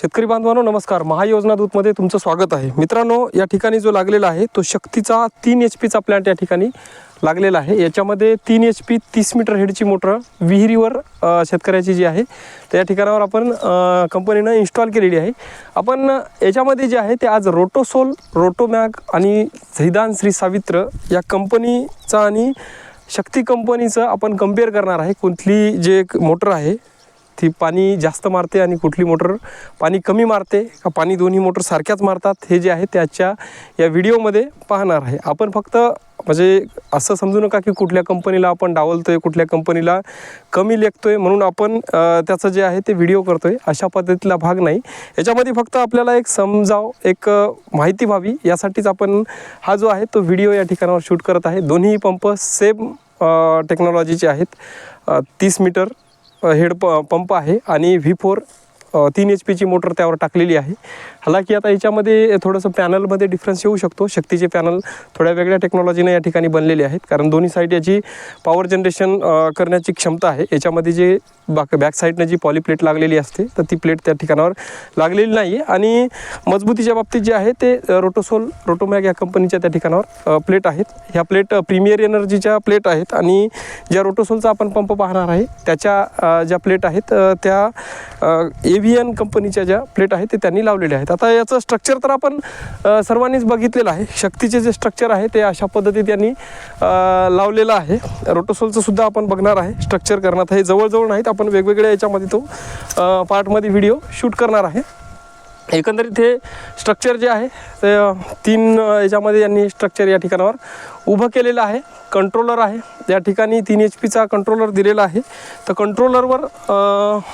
शेतकरी बांधवांनो नमस्कार. महायोजना दूतमध्ये तुमचं स्वागत आहे. मित्रांनो या ठिकाणी जो लागलेला आहे तो शक्तीचा तीन एच पीचा प्लॅन्ट या ठिकाणी लागलेला आहे. याच्यामध्ये तीन एच पी तीस मीटर हेडची मोटर विहिरीवर शेतकऱ्याची जी आहे त्या ठिकाणावर आपण कंपनीनं इन्स्टॉल केलेली आहे. आपण याच्यामध्ये जे आहे ते आज रोटोसोल रोटोमॅग आणि झैदान श्री सावित्र या कंपनीचा आणि शक्ती कंपनीचं आपण कंपेअर करणार आहे. कुठली जे एक मोटर आहे ती पाणी जास्त मारते आणि कुठली मोटर पाणी कमी मारते का पाणी दोन्ही मोटर सारख्याच मारतात हे जे आहे त्याच्या या व्हिडिओमध्ये पाहणार आहे. आपण फक्त म्हणजे असं समजू नका की कुठल्या कंपनीला आपण डावलतो आहे कुठल्या कंपनीला कमी लेखतो आहे म्हणून आपण त्याचं जे आहे ते व्हिडिओ करतो आहे अशा पद्धतीला भाग नाही. याच्यामध्ये फक्त आपल्याला एक समजाव एक माहिती व्हावी यासाठीच आपण हा जो आहे तो व्हिडिओ या ठिकाणावर शूट करत आहे. दोन्ही पंप सेम टेक्नॉलॉजीचे आहेत. तीस मीटर हेड प पंप आहे आणि व्ही फोर तीन एच पीची मोटर त्यावर टाकलेली आहे. हालाकी आता याच्यामध्ये थोडंसं पॅनलमध्ये डिफरन्स येऊ शकतो. शक्तीचे पॅनल थोड्या वेगळ्या टेक्नॉलॉजीने या ठिकाणी बनलेले आहेत. कारण दोन्ही साईड याची पॉवर जनरेशन करण्याची क्षमता आहे. याच्यामध्ये जे बाक बॅक साईडनं जी पॉली प्लेट लागलेली असते तर ती प्लेट त्या ठिकाणावर लागलेली नाही आहे आणि मजबूतीच्या बाबतीत जे आहे ते रोटोसोल रोटोमॅग या कंपनीच्या त्या ठिकाणावर प्लेट आहेत. ह्या प्लेट प्रीमियर एनर्जीच्या प्लेट आहेत. आणि ज्या रोटोसोलचा आपण पंप पाहणार आहे त्याच्या ज्या प्लेट आहेत त्या एव्हीएन कंपनीच्या ज्या प्लेट आहेत ते त्यांनी लावलेल्या आहेत. आता याचं स्ट्रक्चर तर आपण सर्वांनीच बघितलेलं आहे. शक्तीचे जे स्ट्रक्चर आहे ते अशा पद्धतीत त्यांनी लावलेलं आहे. रोटोसोलचं सुद्धा आपण बघणार आहे. स्ट्रक्चर करण्यात हे जवळजवळ नाहीत. आपण वेगवेगळ्या याच्यामध्ये तो पार्टमध्ये व्हिडिओ शूट करणार आहे. एकंदरीत हे स्ट्रक्चर जे आहे ते तीन याच्यामध्ये यांनी स्ट्रक्चर या ठिकाणावर उभं केलेलं आहे. कंट्रोलर आहे. या ठिकाणी तीन एच पीचा कंट्रोलर दिलेला आहे. तर कंट्रोलरवर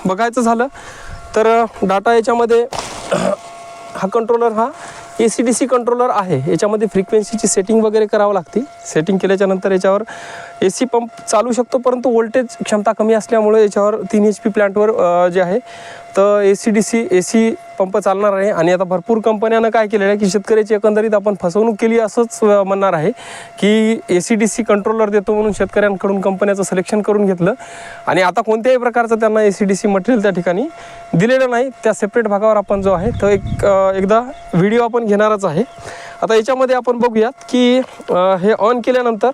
बघायचं झालं तर डाटा याच्यामध्ये हा कंट्रोलर हा A C D C controller आहे. याच्यामध्ये फ्रिक्वेन्सीची सेटिंग वगैरे करावं लागते. सेटिंग केल्याच्यानंतर याच्यावर ए सी पंप चालू शकतो परंतु व्होल्टेज क्षमता कमी असल्यामुळे याच्यावर तीन एच पी प्लॅन्टवर जे आहे तर A C D C A C pump चालणार आहे. आणि आता भरपूर कंपन्यानं काय केलेलं आहे की शेतकऱ्याची एकंदरीत आपण फसवणूक केली असंच म्हणणार आहे की A C D C controller देतो म्हणून शेतकऱ्यांकडून कंपन्याचं सिलेक्शन करून घेतलं. आणि आता कोणत्याही प्रकारचं त्यांना A C D C material त्या ठिकाणी दिलेलं नाही. त्या सेपरेट भागावर आपण जो आहे तो एक एकदा व्हिडिओ आपण घेणारच आहे. आता याच्यामध्ये आपण बघूयात की हे ऑन केल्यानंतर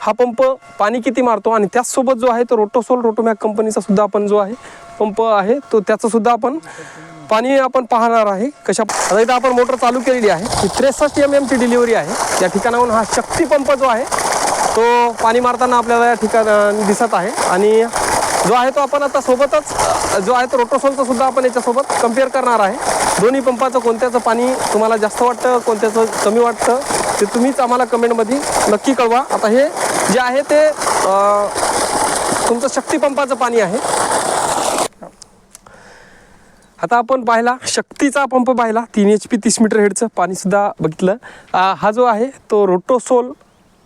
हा पंप पाणी किती मारतो आणि त्याचसोबत जो आहे तो रोटोसोल रोटोमॅक कंपनीचा सुद्धा आपण जो आहे पंप आहे तो त्याचं सुद्धा आपण पाणी आपण पाहणार आहे. कशा आता इथं आपण मोटर चालू केलेली आहे. ही त्रेसष्ट एम एमची डिलिव्हरी आहे. त्या ठिकाणाहून हा शक्ती पंप जो आहे तो पाणी मारताना आपल्याला या ठिकाणी दिसत आहे. आणि जो आहे तो आपण आता सोबतच जो आहे तो रोटोसोलचा सुद्धा आपण याच्यासोबत कंपेअर करणार आहे. दोन्ही पंपाचं कोणत्याचं पाणी तुम्हाला जास्त वाटतं कोणत्याचं कमी वाटतं ते तुम्हीच आम्हाला कमेंटमध्ये नक्की कळवा. आता हे जे आहे ते तुमचं शक्तीपंपाचं पाणी आहे. आता आपण पाहिला शक्तीचा पंप पाहिला तीन एच पी तीस मीटर हेडचं पाणीसुद्धा बघितलं. हा जो आहे तो रोटोसोल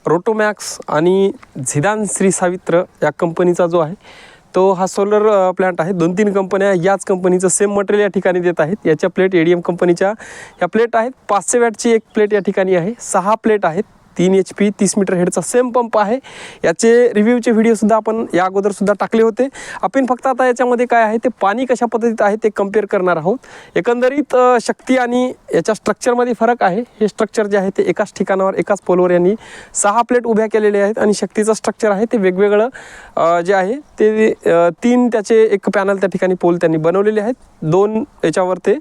रोटोमॅक्स आणि झिदान श्री सावित्र या कंपनीचा जो आहे तो हा सोलर प्लांट आहे. दोन तीन कंपन्या याच कंपनीचं सेम मटेरियल या ठिकाणी देत आहेत. याच्या प्लेट ए डी एम कंपनीच्या या प्लेट आहेत. पाचशे वॅटची एक प्लेट या ठिकाणी आहे. सहा प्लेट आहेत. तीन एच पी तीस मीटर हेडचा सेम पंप आहे. याचे रिव्ह्यूचे व्हिडिओसुद्धा आपण या अगोदरसुद्धा टाकले होते. आपण फक्त आता याच्यामध्ये काय आहे ते पाणी कशा पद्धतीत आहे ते कंपेअर करणार आहोत. एकंदरीत शक्ती आणि याच्या स्ट्रक्चरमध्ये फरक आहे. हे स्ट्रक्चर जे आहे ते एकाच ठिकाणावर एकाच पोलवर यांनी सहा प्लेट उभ्या केलेल्या आहेत आणि शक्तीचं स्ट्रक्चर आहे ते वेगवेगळं जे आहे ते तीन त्याचे एक पॅनल त्या ठिकाणी पोल त्यांनी बनवलेले आहेत. दोन याच्यावर ते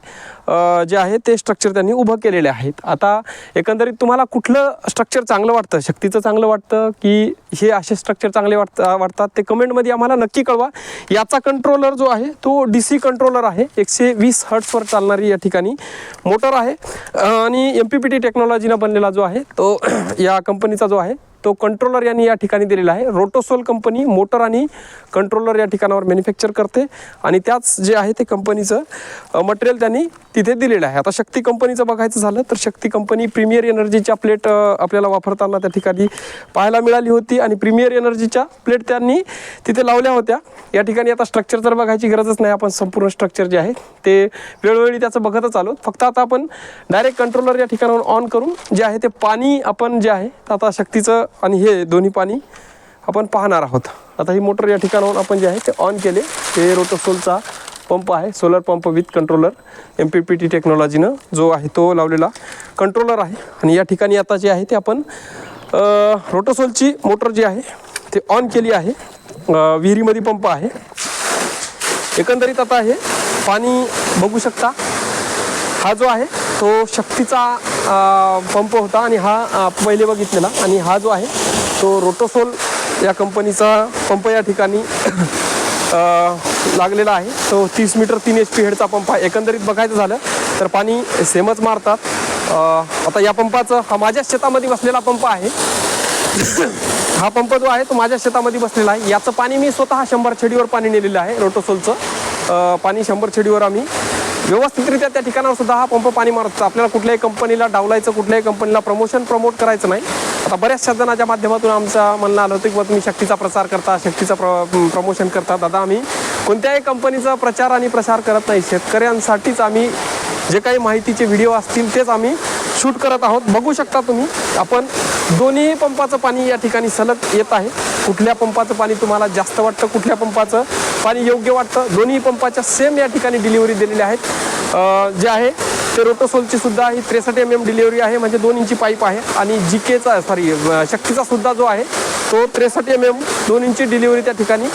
जे आहे ते स्ट्रक्चर त्यांनी उभं केलेले आहेत. आता एकंदरीत तुम्हाला कुठलं स्ट्रक्चर चांगलं वाटतं शक्तीचं चांगलं वाटतं की हे असे स्ट्रक्चर चांगले वाटत वाटतात ते कमेंटमध्ये आम्हाला नक्की कळवा. याचा कंट्रोलर जो आहे तो डी सी कंट्रोलर आहे. एकशे वीस हर्ट्सवर चालणारी या ठिकाणी मोटर आहे. आणि एम पी पी टी टेक्नॉलॉजीनं बनलेला जो आहे तो या कंपनीचा जो आहे तो कंट्रोलर यांनी या ठिकाणी दिलेला आहे. रोटोसोल कंपनी मोटर आणि कंट्रोलर या ठिकाणावर मॅन्युफॅक्चर करते. आणि त्याच जे आहे ते कंपनीचं मटेरियल त्यांनी तिथे दिलेलं आहे. आता शक्ती कंपनीचं बघायचं झालं तर शक्ती कंपनी प्रीमियर एनर्जीच्या प्लेट आपल्याला वापरताना त्या ठिकाणी पाहायला मिळाली होती. आणि प्रीमियर एनर्जीच्या प्लेट त्यांनी तिथे लावल्या होत्या. या ठिकाणी आता स्ट्रक्चर तर बघायची गरजच नाही. आपण संपूर्ण स्ट्रक्चर जे आहे ते वेळोवेळी त्याचं बघतच आलो. फक्त आता आपण डायरेक्ट कंट्रोलर या ठिकाणावर ऑन करून जे आहे ते पाणी आपण जे आहे आता शक्तीचं आणि हे दोन्ही पाणी आपण पाहणार आहोत. आता ही मोटर या ठिकाणाहून आपण जे आहे ते ऑन केले. हे रोटोसोलचा पंप आहे solar pump with controller M P P T टेक्नॉलॉजीनं जो आहे तो लावलेला कंट्रोलर आहे. आणि या ठिकाणी आता जे आहे ते आपण रोटोसोलची मोटर जी आहे ते ऑन केली आहे. विहिरीमध्ये पंप आहे. एकंदरीत आता हे पाणी बघू शकता. हा जो आहे तो शक्तीचा पंप होता आणि हा पहिले बघितलेला. आणि हा जो आहे तो रोटोसोल या कंपनीचा पंप या ठिकाणी लागलेला आहे. तो तीस मीटर तीन एच पी हेडचा पंप आहे. एकंदरीत बघायचं झालं तर पाणी सेमच मारतात. आता या पंपाचं हा माझ्या शेतामध्ये बसलेला पंप आहे. हा पंप जो आहे तो माझ्या शेतामध्ये बसलेला आहे. याचं पाणी मी स्वतः शंभर छडीवर पाणी नेलेलं आहे रोटोसोलचं. पाणी शंभर छडीवर आम्ही व्यवस्थितरित्या त्या ठिकाणावर सुद्धा हा पंप पाणी मारतो. आपल्याला कुठल्याही कंपनीला डावलायचं कुठल्याही कंपनीला प्रमोशन प्रमोट करायचं नाही. आता बऱ्याचशा जणांच्या माध्यमातून आमचं म्हणणं आलं होतं की तुम्ही शक्तीचा प्रसार करता शक्तीचा प्र प्रमोशन करता. दादा आम्ही कोणत्याही कंपनीचा प्रचार आणि प्रसार करत नाही. शेतकऱ्यांसाठीच आम्ही जे काही माहितीचे व्हिडिओ असतील तेच आम्ही शूट करत आहोत. बघू शकता तुम्ही आपण दोन्ही पंपाचं पाणी या ठिकाणी सलग येत आहे. कुठल्या पंपाचं पाणी तुम्हाला जास्त वाटतं कुठल्या पंपाचं पाणी योग्य वाटतं. दोन्ही पंपाच्या सेम या ठिकाणी डिलिव्हरी दिलेल्या आहेत. जे आहे ते रोटोसोलची सुद्धा ही त्रेसष्ट एम एम डिलिव्हरी आहे म्हणजे दोन इंची पाईप आहे. आणि जी केचा सॉरी शक्तीचा सुद्धा जो आहे तो त्रेसष्ट एम एम दोन इंची डिलिव्हरी त्या ठिकाणी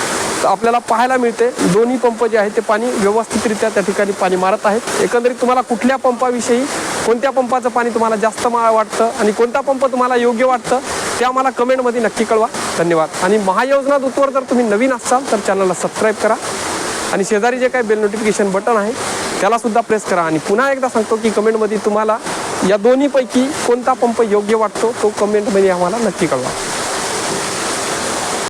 आपल्याला पाहायला मिळते. दोन्ही पंप जे आहेत ते पाणी व्यवस्थितरित्या त्या ठिकाणी पाणी मारत आहेत. एकंदरीत तुम्हाला कुठल्या पंपाविषयी कोणत्या पंपाचं पाणी तुम्हाला जास्त मा वाटतं आणि कोणता पंप तुम्हाला योग्य वाटतं ते आम्हाला कमेंटमध्ये नक्की कळवा. धन्यवाद. आणि महायोजना दूतवर जर तुम्ही नवीन असाल तर चॅनलला सबस्क्राईब करा. आणि शेजारी जे काही बेल नोटिफिकेशन बटन आहे त्यालासुद्धा प्रेस करा. आणि पुन्हा एकदा सांगतो की कमेंटमध्ये तुम्हाला या दोन्हीपैकी कोणता पंप योग्य वाटतो तो कमेंटमध्ये आम्हाला नक्की कळवा.